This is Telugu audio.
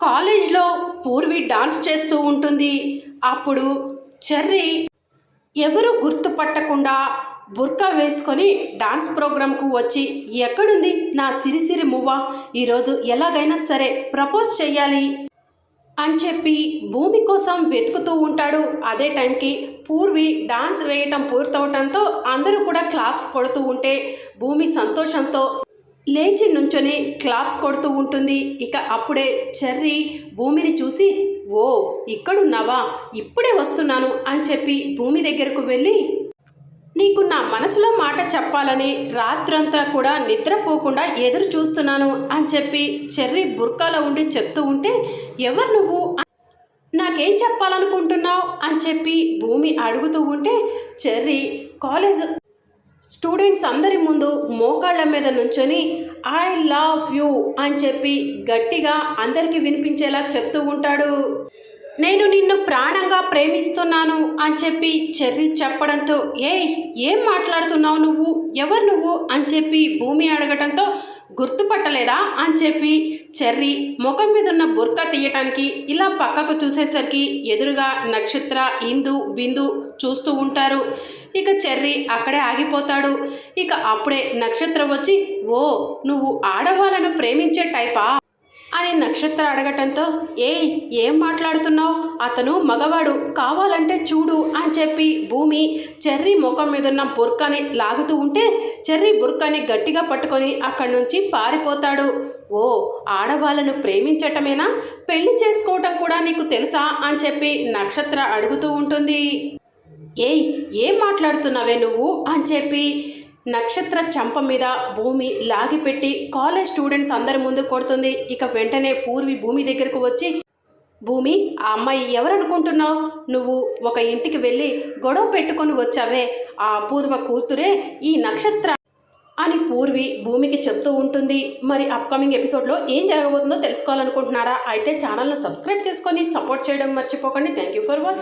కాలేజ్లో పూర్వి డాన్స్ చేస్తూ ఉంటుంది. అప్పుడు చెర్రీ ఎవరు గుర్తుపట్టకుండా బుర్కా వేసుకొని డాన్స్ ప్రోగ్రాంకు వచ్చి ఎక్కడుంది నా సిరిసిరి మువ్వ? ఈరోజు ఎలాగైనా సరే ప్రపోజ్ చెయ్యాలి అని చెప్పి భూమి కోసం వెతుకుతూ ఉంటాడు. అదే టైంకి పూర్వి డాన్స్ వేయటం పూర్తవటంతో అందరూ కూడా క్లాప్స్ కొడుతూ ఉంటే భూమి సంతోషంతో లేచి నుంచొని క్లాప్స్ కొడుతూ ఉంటుంది. ఇక అప్పుడే చెర్రీ భూమిని చూసి ఓ ఇక్కడున్నావా? ఇప్పుడే వస్తున్నాను అని చెప్పి భూమి దగ్గరకు వెళ్ళి నీకు నా మనసులో మాట చెప్పాలని రాత్రంతా కూడా నిద్రపోకుండా ఎదురు చూస్తున్నాను అని చెప్పి చెర్రీ బుర్కాలో ఉండి చెప్తూ ఉంటే ఎవరు నువ్వు? నాకేం చెప్పాలనుకుంటున్నావు? అని చెప్పి భూమి అడుగుతూ ఉంటే చెర్రీ కాలేజ్ స్టూడెంట్స్ అందరి ముందు మోకాళ్ళ మీద నుంచొని ఐ లవ్ యూ అని చెప్పి గట్టిగా అందరికీ వినిపించేలా చెప్తూ ఉంటాడు. నేను నిన్ను ప్రాణంగా ప్రేమిస్తున్నాను అని చెప్పి చెర్రి చెప్పడంతో ఏ ఏం మాట్లాడుతున్నావు నువ్వు? ఎవరు నువ్వు? అని చెప్పి భూమి అడగటంతో గుర్తుపట్టలేదా అని చెప్పి చెర్రీ ముఖం మీద ఉన్న బుర్క తీయటానికి ఇలా పక్కకు చూసేసరికి ఎదురుగా నక్షత్ర ఇందు బిందు చూస్తూ ఉంటారు. ఇక చెర్రీ అక్కడే ఆగిపోతాడు. ఇక అప్పుడే నక్షత్ర వచ్చి ఓ నువ్వు ఆడవాళ్ళను ప్రేమించే టైపా? అని నక్షత్ర అడగటంతో ఏయ్ ఏం మాట్లాడుతున్నావు? అతను మగవాడు కావాలంటే చూడు అని చెప్పి భూమి చెర్రీ ముఖం మీదున్న బుర్కాని లాగుతూ ఉంటే చెర్రీ బుర్కాని గట్టిగా పట్టుకొని అక్కడి నుంచి పారిపోతాడు. ఓ ఆడవాళ్ళను ప్రేమించటమేనా? పెళ్ళి చేసుకోవటం కూడా నీకు తెలుసా? అని చెప్పి నక్షత్ర అడుగుతూ ఉంటుంది. ఏయ్ ఏం మాట్లాడుతున్నావే నువ్వు? అని చెప్పి నక్షత్ర చంప మీద భూమి లాగిపెట్టి కాలేజ్ స్టూడెంట్స్ అందరి ముందు కొడుతుంది. ఇక వెంటనే పూర్వి భూమి దగ్గరకు వచ్చి భూమి ఆ అమ్మాయి ఎవరనుకుంటున్నావు? నువ్వు ఒక ఇంటికి వెళ్ళి గొడవ పెట్టుకొని వచ్చావే. ఆ అపూర్వ కూతురే ఈ నక్షత్ర అని పూర్వి భూమికి చెప్తూ ఉంటుంది. మరి అప్కమింగ్ ఎపిసోడ్లో ఏం జరగబోతుందో తెలుసుకోవాలనుకుంటున్నారా? అయితే ఛానల్ను సబ్స్క్రైబ్ చేసుకొని సపోర్ట్ చేయడం మర్చిపోకండి. Thank you for watching